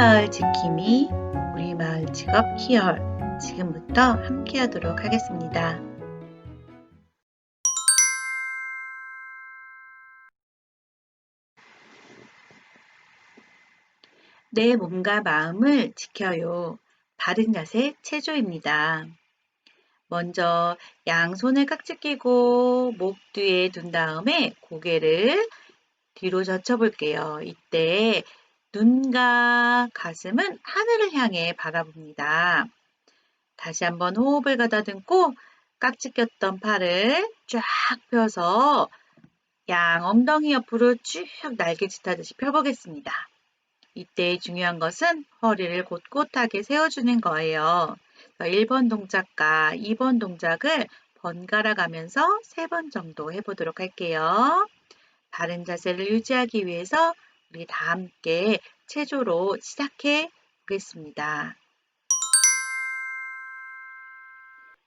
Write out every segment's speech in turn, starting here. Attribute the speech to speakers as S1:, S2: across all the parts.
S1: 마을 지킴이, 우리 마을 직업 희열. 지금부터 함께 하도록 하겠습니다. 내 몸과 마음을 지켜요. 바른 자세 체조입니다. 먼저 양손을 깍지 끼고 목 뒤에 둔 다음에 고개를 뒤로 젖혀 볼게요. 이때 눈과 가슴은 하늘을 향해 바라봅니다. 다시 한번 호흡을 가다듬고 깍지 꼈던 팔을 쫙 펴서 양 엉덩이 옆으로 쭉 날개짓 하듯이 펴보겠습니다. 이때 중요한 것은 허리를 곧곧하게 세워주는 거예요. 1번 동작과 2번 동작을 번갈아 가면서 3번 정도 해보도록 할게요. 바른 자세를 유지하기 위해서 우리 다 함께 체조로 시작해 보겠습니다.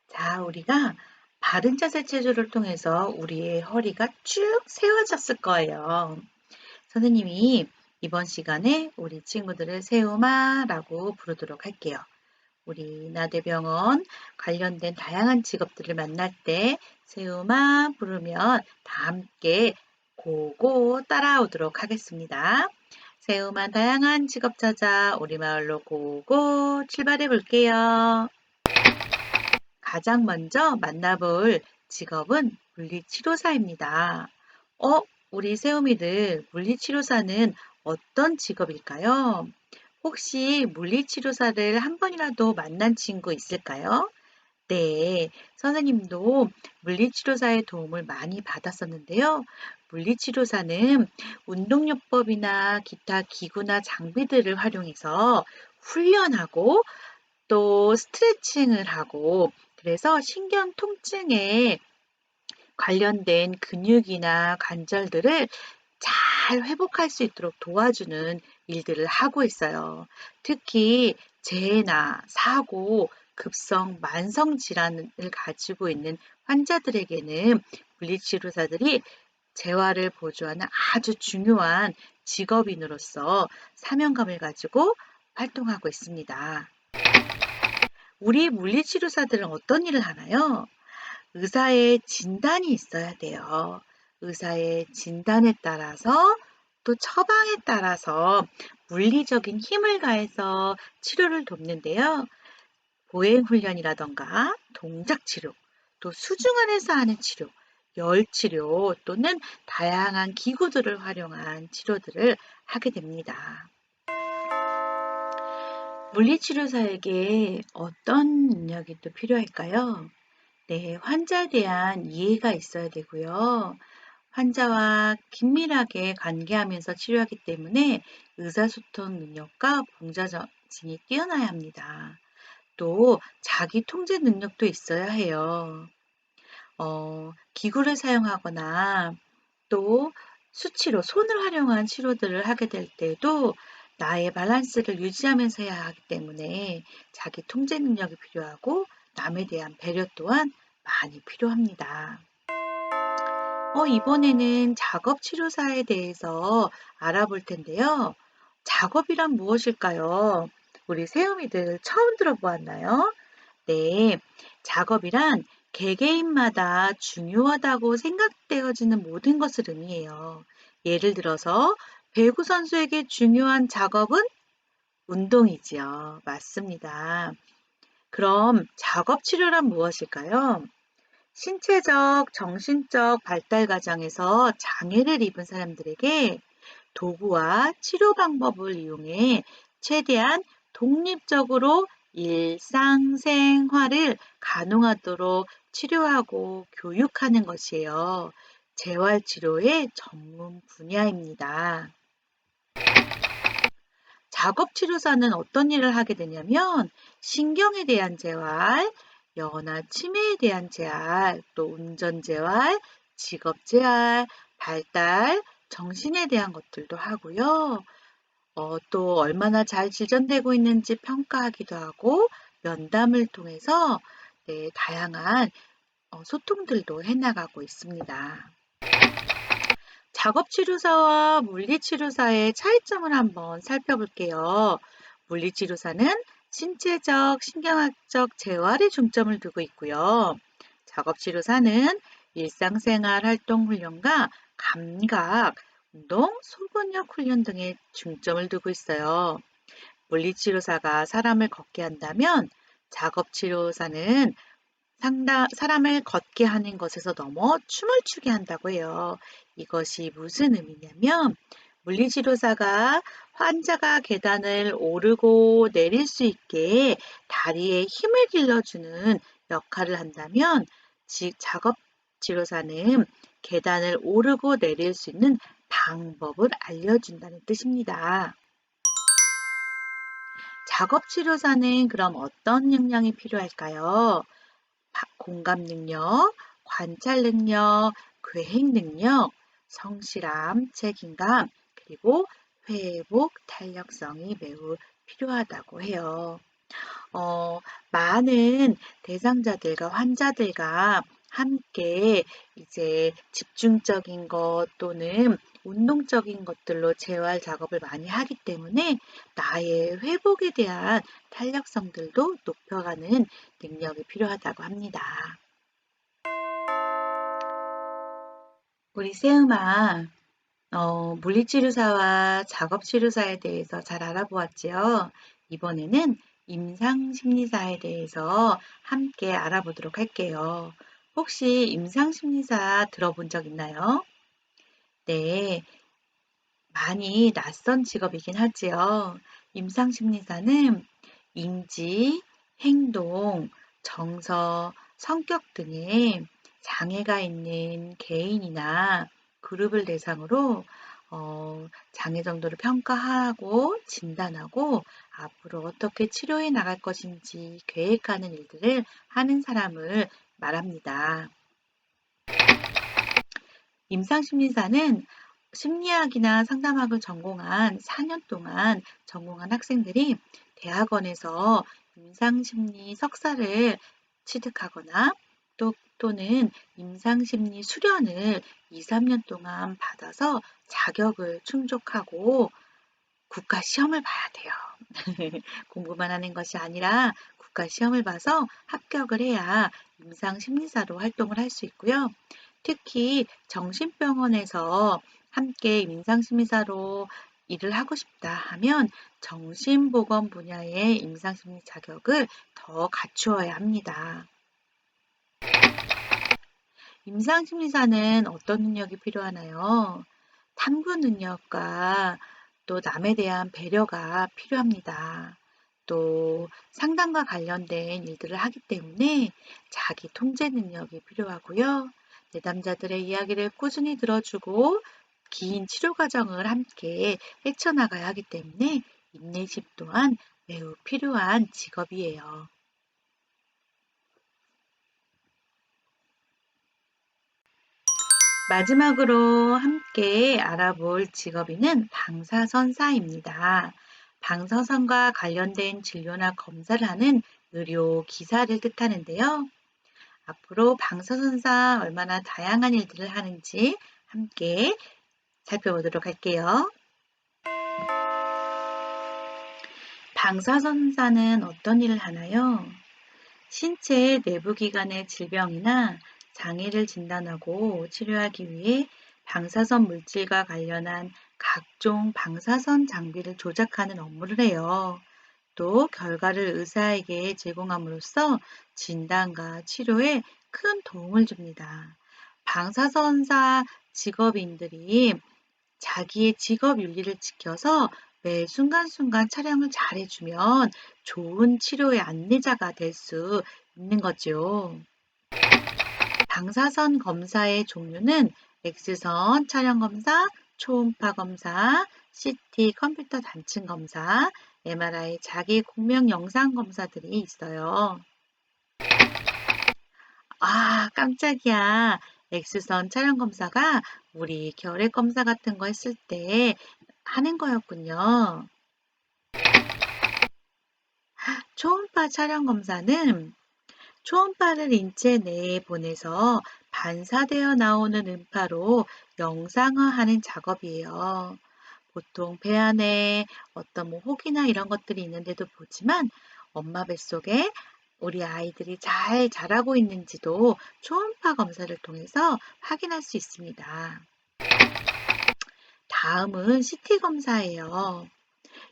S1: 자, 우리가 바른 자세 체조를 통해서 우리의 허리가 쭉 세워졌을 거예요. 선생님이 이번 시간에 우리 친구들을 세우마라고 부르도록 할게요. 우리 나대병원 관련된 다양한 직업들을 만날 때 세우마 부르면 다 함께 고고 따라오도록 하겠습니다. 세우마 다양한 직업 찾아 우리 마을로 고고 출발해 볼게요. 가장 먼저 만나볼 직업은 물리치료사입니다. 어, 우리 세우미들 물리치료사는 어떤 직업일까요? 혹시 물리치료사를 한 번이라도 만난 친구 있을까요? 네, 선생님도 물리치료사의 도움을 많이 받았었는데요. 물리치료사는 운동요법이나 기타 기구나 장비들을 활용해서 훈련하고 또 스트레칭을 하고 그래서 신경 통증에 관련된 근육이나 관절들을 잘 회복할 수 있도록 도와주는 일들을 하고 있어요. 특히 재해나 사고, 급성 만성 질환을 가지고 있는 환자들에게는 물리치료사들이 재활을 보조하는 아주 중요한 직업인으로서 사명감을 가지고 활동하고 있습니다. 우리 물리치료사들은 어떤 일을 하나요? 의사의 진단이 있어야 돼요. 의사의 진단에 따라서 또 처방에 따라서 물리적인 힘을 가해서 치료를 돕는데요. 보행 훈련이라던가 동작 치료, 또 수중 안에서 하는 치료, 열 치료 또는 다양한 기구들을 활용한 치료들을 하게 됩니다. 물리치료사에게 어떤 능력이 또 필요할까요? 네, 환자에 대한 이해가 있어야 되고요. 환자와 긴밀하게 관계하면서 치료하기 때문에 의사소통 능력과 봉사정신이 뛰어나야 합니다. 또 자기 통제 능력도 있어야 해요. 어, 기구를 사용하거나 또 수치로 손을 활용한 치료들을 하게 될 때도 나의 밸런스를 유지하면서 해야 하기 때문에 자기 통제 능력이 필요하고 남에 대한 배려 또한 많이 필요합니다. 어, 이번에는 작업 치료사에 대해서 알아볼 텐데요. 작업이란 무엇일까요? 우리 세우미들 처음 들어보았나요? 네, 작업이란 개개인마다 중요하다고 생각되어지는 모든 것을 의미해요. 예를 들어서 배구 선수에게 중요한 작업은 운동이지요. 맞습니다. 그럼 작업 치료란 무엇일까요? 신체적, 정신적 발달 과정에서 장애를 입은 사람들에게 도구와 치료 방법을 이용해 최대한 독립적으로 일상생활을 가능하도록 치료하고 교육하는 것이에요. 재활치료의 전문 분야입니다. 작업치료사는 어떤 일을 하게 되냐면 신경에 대한 재활, 여나 치매에 대한 재활, 또 운전 재활, 직업 재활, 발달, 정신에 대한 것들도 하고요. 어, 또 얼마나 잘 진전되고 있는지 평가하기도 하고 면담을 통해서 네, 다양한 어, 소통들도 해나가고 있습니다. 작업치료사와 물리치료사의 차이점을 한번 살펴볼게요. 물리치료사는 신체적, 신경학적 재활에 중점을 두고 있고요. 작업치료사는 일상생활 활동 훈련과 감각, 운동, 소근력 훈련 등에 중점을 두고 있어요. 물리치료사가 사람을 걷게 한다면 작업치료사는 상다, 사람을 걷게 하는 것에서 넘어 춤을 추게 한다고 해요. 이것이 무슨 의미냐면 물리치료사가 환자가 계단을 오르고 내릴 수 있게 다리에 힘을 길러주는 역할을 한다면 작업치료사는 계단을 오르고 내릴 수 있는 방법을 알려준다는 뜻입니다. 작업치료사는 그럼 어떤 역량이 필요할까요? 공감 능력, 관찰 능력, 계획 능력, 성실함, 책임감, 그리고 회복 탄력성이 매우 필요하다고 해요. 어, 많은 대상자들과 환자들과 함께 이제 집중적인 것 또는 운동적인 것들로 재활 작업을 많이 하기 때문에 나의 회복에 대한 탄력성들도 높여가는 능력이 필요하다고 합니다. 우리 세음아, 어, 물리치료사와 작업치료사에 대해서 잘 알아보았지요. 이번에는 임상심리사에 대해서 함께 알아보도록 할게요. 혹시 임상심리사 들어본 적 있나요? 네, 많이 낯선 직업이긴 하지요. 임상심리사는 인지, 행동, 정서, 성격 등의 장애가 있는 개인이나 그룹을 대상으로 어, 장애 정도를 평가하고 진단하고 앞으로 어떻게 치료해 나갈 것인지 계획하는 일들을 하는 사람을 말합니다. 임상심리사는 심리학이나 상담학을 전공한 4년 동안 전공한 학생들이 대학원에서 임상심리 석사를 취득하거나 또, 또는 임상심리 수련을 2, 3년 동안 받아서 자격을 충족하고 국가 시험을 봐야 돼요. 공부만 하는 것이 아니라 국가 시험을 봐서 합격을 해야 임상 심리사로 활동을 할 수 있고요. 특히 정신병원에서 함께 임상심리사로 일을 하고 싶다 하면 정신보건 분야의 임상심리 자격을 더 갖추어야 합니다. 임상심리사는 어떤 능력이 필요하나요? 탐구 능력과 또 남에 대한 배려가 필요합니다. 또 상담과 관련된 일들을 하기 때문에 자기 통제 능력이 필요하고요. 내담자들의 이야기를 꾸준히 들어주고 긴 치료 과정을 함께 헤쳐나가야 하기 때문에 인내심 또한 매우 필요한 직업이에요. 마지막으로 함께 알아볼 직업인은 방사선사입니다. 방사선과 관련된 진료나 검사를 하는 의료 기사를 뜻하는데요. 앞으로 방사선사 얼마나 다양한 일들을 하는지 함께 살펴보도록 할게요. 방사선사는 어떤 일을 하나요? 신체 내부기관의 질병이나 장애를 진단하고 치료하기 위해 방사선 물질과 관련한 각종 방사선 장비를 조작하는 업무를 해요. 또 결과를 의사에게 제공함으로써 진단과 치료에 큰 도움을 줍니다. 방사선사 직업인들이 자기의 직업 윤리를 지켜서 매 순간순간 촬영을 잘해주면 좋은 치료의 안내자가 될 수 있는 거죠. 방사선 검사의 종류는 X선 촬영 검사, 초음파 검사, CT 컴퓨터 단층 검사, MRI 자기 공명 영상 검사들이 있어요. 아, 깜짝이야. X선 촬영 검사가 우리 결핵 검사 같은 거 했을 때 하는 거였군요. 초음파 촬영 검사는 초음파를 인체 내에 보내서 반사되어 나오는 음파로 영상화하는 작업이에요. 보통 배 안에 어떤 뭐 혹이나 이런 것들이 있는데도 보지만 엄마 뱃속에 우리 아이들이 잘 자라고 있는지도 초음파 검사를 통해서 확인할 수 있습니다. 다음은 CT 검사예요.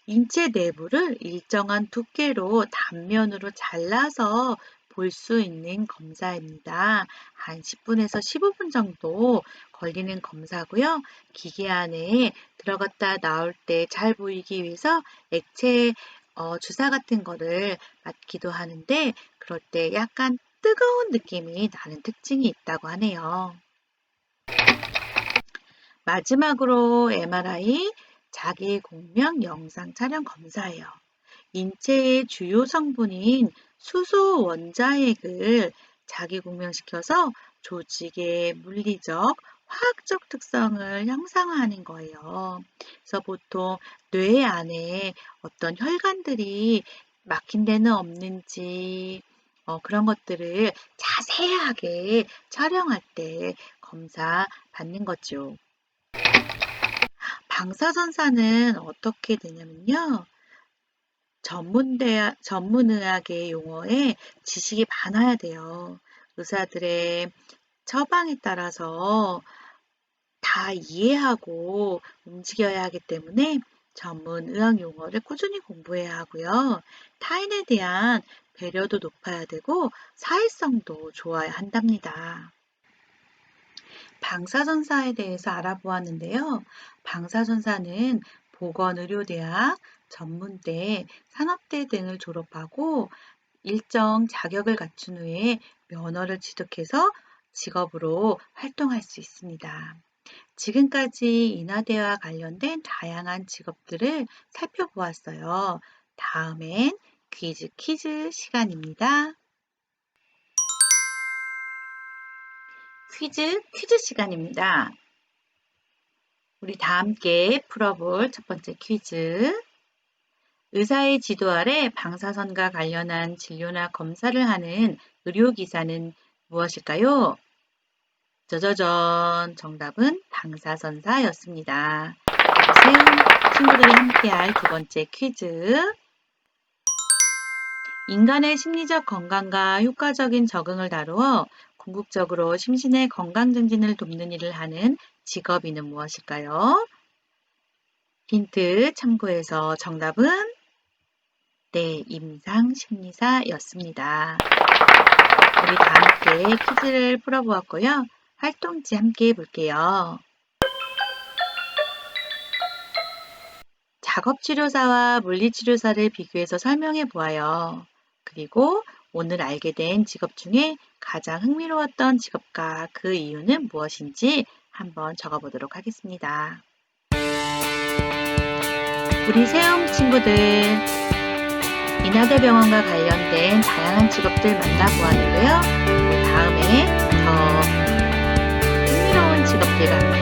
S1: 인체 내부를 일정한 두께로 단면으로 잘라서 볼 수 있는 검사입니다. 한 10분에서 15분 정도 걸리는 검사고요. 기계 안에 들어갔다 나올 때 잘 보이기 위해서 액체 어, 주사 같은 거를 맞기도 하는데 그럴 때 약간 뜨거운 느낌이 나는 특징이 있다고 하네요. 마지막으로 MRI 자기 공명 영상 촬영 검사예요. 인체의 주요 성분인 수소 원자핵을 자기 공명시켜서 조직의 물리적, 화학적 특성을 형상화하는 거예요. 그래서 보통 뇌 안에 어떤 혈관들이 막힌 데는 없는지 어, 그런 것들을 자세하게 촬영할 때 검사 받는 거죠. 방사선사는 어떻게 되냐면요. 전문대, 전문의학의 용어에 지식이 많아야 돼요. 의사들의 처방에 따라서 다 이해하고 움직여야 하기 때문에 전문 의학 용어를 꾸준히 공부해야 하고요. 타인에 대한 배려도 높아야 되고 사회성도 좋아야 한답니다. 방사선사에 대해서 알아보았는데요. 방사선사는 보건의료대학, 전문대, 산업대 등을 졸업하고 일정 자격을 갖춘 후에 면허를 취득해서 직업으로 활동할 수 있습니다. 지금까지 인하대와 관련된 다양한 직업들을 살펴보았어요. 다음엔 퀴즈 퀴즈 시간입니다. 퀴즈 퀴즈 시간입니다. 우리 다 함께 풀어볼 첫 번째 퀴즈. 의사의 지도 아래 방사선과 관련한 진료나 검사를 하는 의료기사는 무엇일까요? 저저전 정답은 방사선사였습니다. 세움 친구들이 함께할 두 번째 퀴즈. 인간의 심리적 건강과 효과적인 적응을 다루어 궁극적으로 심신의 건강 증진을 돕는 일을 하는 직업인은 무엇일까요? 힌트 참고해서 정답은 네, 임상 심리사였습니다. 우리 다 함께 퀴즈를 풀어보았고요. 활동지 함께 해볼게요. 작업치료사와 물리치료사를 비교해서 설명해 보아요. 그리고 오늘 알게 된 직업 중에 가장 흥미로웠던 직업과 그 이유는 무엇인지 한번 적어보도록 하겠습니다. 우리 세움 친구들, 인하대병원과 관련된 다양한 직업들 만나보았는데요. 다음에 더 흥미로운 직업들과 함께.